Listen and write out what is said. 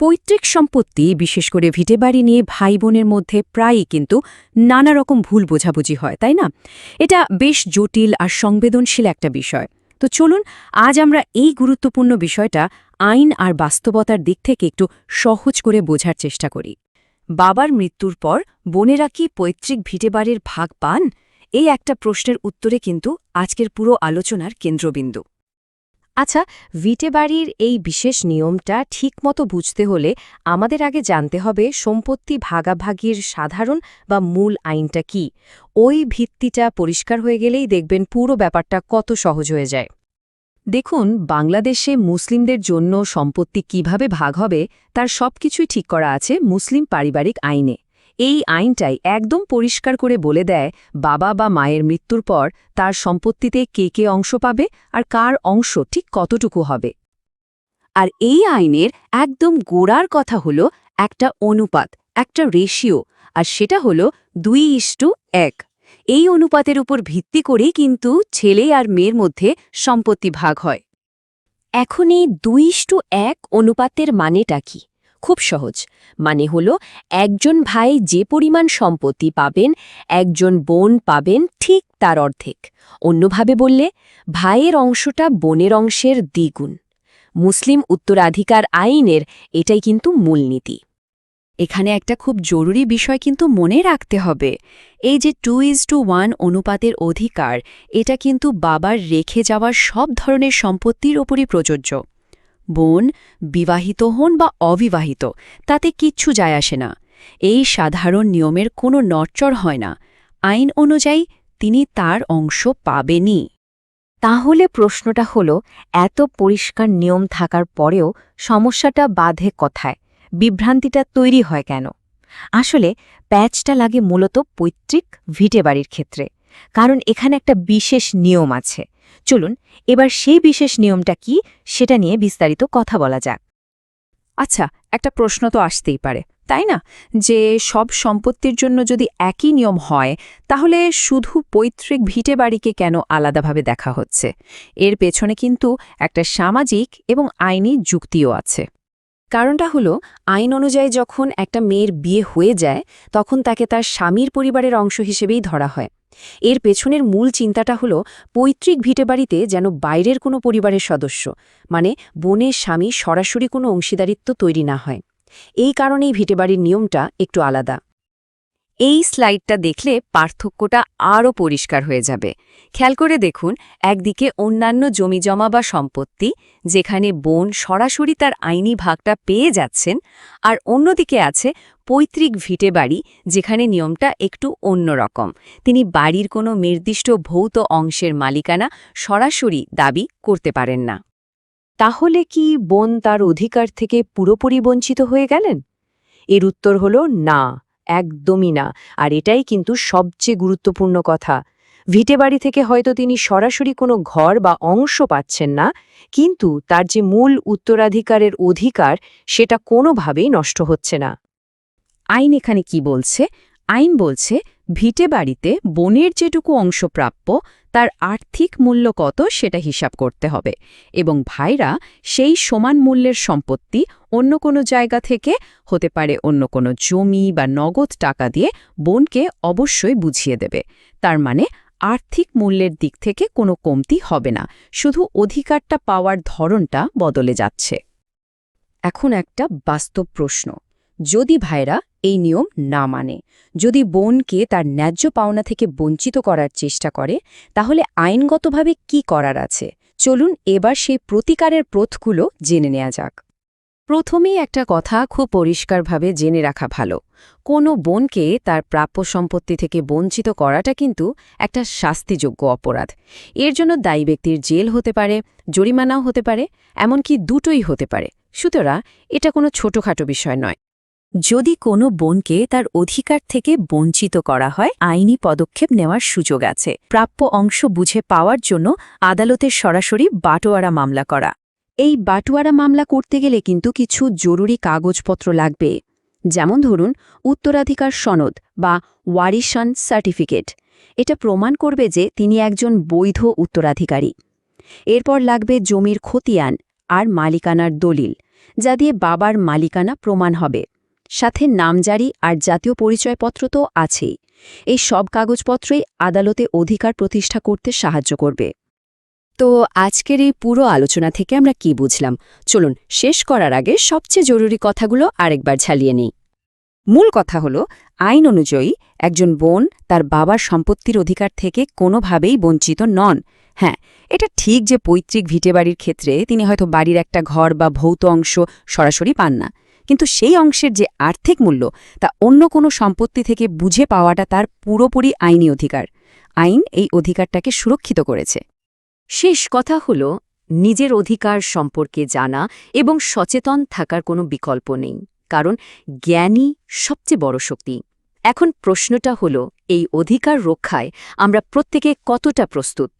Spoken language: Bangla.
পৈতৃক সম্পত্তি, বিশেষ করে ভিটেবাড়ি নিয়ে ভাই বোনের মধ্যে প্রায়ই কিন্তু নানা রকম ভুল বোঝাবুঝি হয়, তাই না? এটা বেশ জটিল আর সংবেদনশীল একটা বিষয়। তো চলুন, আজ আমরা এই গুরুত্বপূর্ণ বিষয়টা আইন আর বাস্তবতার দিক থেকে একটু সহজ করে বোঝার চেষ্টা করি। বাবার মৃত্যুর পর বোনেরা কি পৈতৃক ভিটেবাড়ির ভাগ পান? এই একটা প্রশ্নের উত্তরে কিন্তু আজকের পুরো আলোচনার কেন্দ্রবিন্দু। আচ্ছা ভিটে বাড়ির এই বিশেষ নিয়মটা ঠিকমতো বুঝতে হলে আমাদের আগে জানতে হবে সম্পত্তি ভাগাভাগির সাধারণ বা মূল আইনটা কি। ওই ভিত্তিটা পরিষ্কার হয়ে গেলেই দেখবেন পুরো ব্যাপারটা কত সহজ হয়ে যায়। দেখুন, বাংলাদেশে মুসলিমদের জন্য সম্পত্তি কীভাবে ভাগ হবে, তার সবকিছুই ঠিক করা আছে মুসলিম পারিবারিক আইনে। এই আইনটাই একদম পরিষ্কার করে বলে দেয় বাবা বা মায়ের মৃত্যুর পর তার সম্পত্তিতে কে কে অংশ পাবে আর কার অংশ ঠিক কতটুকু হবে। আর এই আইনের একদম গোড়ার কথা হল একটা অনুপাত, একটা রেশিও আর সেটা হল দুই ইস্টু এক। এই অনুপাতের উপর ভিত্তি করেই কিন্তু ছেলে আর মেয়ের মধ্যে সম্পত্তি ভাগ হয়। এখন এই দুই ইস্টু এক অনুপাতের মানেটা কি? খুব সহজ। মানে হল, একজন ভাই যে পরিমাণ সম্পত্তি পাবেন, একজন বোন পাবেন ঠিক তার অর্ধেক। অন্যভাবে বললে, ভাইয়ের অংশটা বোনের অংশের দ্বিগুণ। মুসলিম উত্তরাধিকার আইনের এটাই কিন্তু মূলনীতি। এখানে একটা খুব জরুরি বিষয় কিন্তু মনে রাখতে হবে। এই যে টু ইজ টু ওয়ান অনুপাতের অধিকার, এটা কিন্তু বাবার রেখে যাওয়ার সব ধরনের সম্পত্তির ওপরই প্রযোজ্য। বোন, বিবাহিত হন বা অবিবাহিত, তাতে কিচ্ছু যায় আসে না। এই সাধারণ নিয়মের কোনো নড়চড় হয় না। আইন অনুযায়ী তিনি তার অংশ পাবেনই। তাহলে প্রশ্নটা হল, এত পরিষ্কার নিয়ম থাকার পরেও সমস্যাটা বাধে কথায়? বিভ্রান্তিটা তৈরি হয় কেন? আসলে প্যাচটা লাগে মূলত পৈতৃক ভিটে বাড়ির ক্ষেত্রে, কারণ এখানে একটা বিশেষ নিয়ম আছে। চলুন, এবার সেই বিশেষ নিয়মটা কি সেটা নিয়ে বিস্তারিত কথা বলা যাক। আচ্ছা একটা প্রশ্ন তো আসতেই পারে, তাই না? যে সব সম্পত্তির জন্য যদি একই নিয়ম হয়, তাহলে শুধু পৈতৃক ভিটে বাড়িকে কেন আলাদাভাবে দেখা হচ্ছে? এর পেছনে কিন্তু একটা সামাজিক এবং আইনি যুক্তিও আছে। কারণটা হলো, আইন অনুযায়ী যখন একটা মেয়ের বিয়ে হয়ে যায়, তখন তাকে তার স্বামীর পরিবারের অংশ হিসেবেই ধরা হয়। এর পেছনের মূল চিন্তাটা হলো পৈতৃক ভিটেবাড়িতে যেন বাইরের কোনো পরিবারের সদস্য মানে বোনের স্বামী সরাসরি কোনো অংশীদারিত্ব তৈরি না হয়। এই কারণেই ভিটেবাড়ির নিয়মটা একটু আলাদা। এই স্লাইডটা দেখলে পার্থক্যটা আরও পরিষ্কার হয়ে যাবে। খেয়াল করে দেখুন, একদিকে অন্যান্য জমিজমা বা সম্পত্তি, যেখানে বোন সরাসরি তার আইনি ভাগটা পেয়ে যাচ্ছেন, আর অন্যদিকে আছে পৈতৃক ভিটে বাড়ি, যেখানে নিয়মটা একটু অন্যরকম তিনি বাড়ির কোনো নির্দিষ্ট ভৌত অংশের মালিকানা সরাসরি দাবি করতে পারেন না। তাহলে কি বোন তার অধিকার থেকে পুরোপুরি বঞ্চিত হয়ে গেলেন? এর উত্তর হল না। একদমই না। আর এটাই কিন্তু সবচেয়ে গুরুত্বপূর্ণ কথা। ভিটে বাড়ি থেকে হয়তো তিনি সরাসরি কোনো ঘর বা অংশ পাচ্ছেন না, কিন্তু তার যে মূল উত্তরাধিকারের অধিকার, সেটা কোনোভাবেই নষ্ট হচ্ছে না। আইন এখানে কি বলছে? আইন বলছে, ভিটে বাড়িতে বনের যেটুকু অংশ প্রাপ্য, তার আর্থিক মূল্য কত সেটা হিসাব করতে হবে। এবং ভাইরা সেই সমান মূল্যের সম্পত্তি অন্য কোনো জায়গা থেকে, হতে পারে অন্য কোনো জমি বা নগদ টাকা দিয়ে বোনকে অবশ্যই বুঝিয়ে দেবে। তার মানে আর্থিক মূল্যের দিক থেকে কোনো কমতি হবে না, শুধু অধিকারটা পাওয়ার ধরনটা বদলে যাচ্ছে। এখন একটা বাস্তব প্রশ্ন। যদি ভাইরা এই নিয়ম না মানে। যদি বোনকে তার ন্যায্য পাওনা থেকে বঞ্চিত করার চেষ্টা করে, তাহলে আইনগতভাবে কি করার আছে? চলুন এবার সেই প্রতিকারের প্রথগুলো জেনে নেওয়া যাক। প্রথমেই একটা কথা খুব পরিষ্কারভাবে জেনে রাখা ভালো। কোনো বোনকে তার প্রাপ্য সম্পত্তি থেকে বঞ্চিত করাটা কিন্তু একটা শাস্তিযোগ্য অপরাধ। এর জন্য দায়ী ব্যক্তির জেল হতে পারে, জরিমানাও হতে পারে, এমনকি দুটোই হতে পারে। সুতরাং এটা কোনো ছোটখাটো বিষয় নয়। যদি কোনো বোনকে তার অধিকার থেকে বঞ্চিত করা হয়, আইনি পদক্ষেপ নেওয়ার সুযোগ আছে। প্রাপ্য অংশ বুঝে পাওয়ার জন্য আদালতের সরাসরি বাটোয়ারা মামলা করা। এই বাটোয়ারা মামলা করতে গেলে কিন্তু কিছু জরুরি কাগজপত্র লাগবে। যেমন ধরুন, উত্তরাধিকার সনদ বা ওয়ারিশন সার্টিফিকেট। এটা প্রমাণ করবে যে তিনি একজন বৈধ উত্তরাধিকারী। এরপর লাগবে জমির খতিয়ান আর মালিকানার দলিল, যা দিয়ে বাবার মালিকানা প্রমাণ হবে। সাথে নামজারি আর জাতীয় পরিচয়পত্র তো আছেই। এই সব কাগজপত্রই আদালতে অধিকার প্রতিষ্ঠা করতে সাহায্য করবে। তো আজকের এই পুরো আলোচনা থেকে আমরা কি বুঝলাম? চলুন, শেষ করার আগে সবচেয়ে জরুরি কথাগুলো আরেকবার ঝালিয়ে নেই। মূল কথা হলো, আইন অনুযায়ী একজন বোন তার বাবার সম্পত্তির অধিকার থেকে কোনোভাবেই বঞ্চিত নন। হ্যাঁ এটা ঠিক যে পৈতৃক ভিটেবাড়ির ক্ষেত্রে তিনি হয়তো বাড়ির একটা ঘর বা ভৌত অংশ সরাসরি পান না। কিন্তু সেই অংশের যে আর্থিক মূল্য, তা অন্য কোনো সম্পত্তি থেকে বুঝে পাওয়াটা তার পুরোপুরি আইনি অধিকার। আইন এই অধিকারটাকে সুরক্ষিত করেছে। শেষ কথা হল, নিজের অধিকার সম্পর্কে জানা এবং সচেতন থাকার কোনো বিকল্প নেই, কারণ জ্ঞানই সবচেয়ে বড় শক্তি। এখন প্রশ্নটা হল, এই অধিকার রক্ষায় আমরা প্রত্যেকে কতটা প্রস্তুত?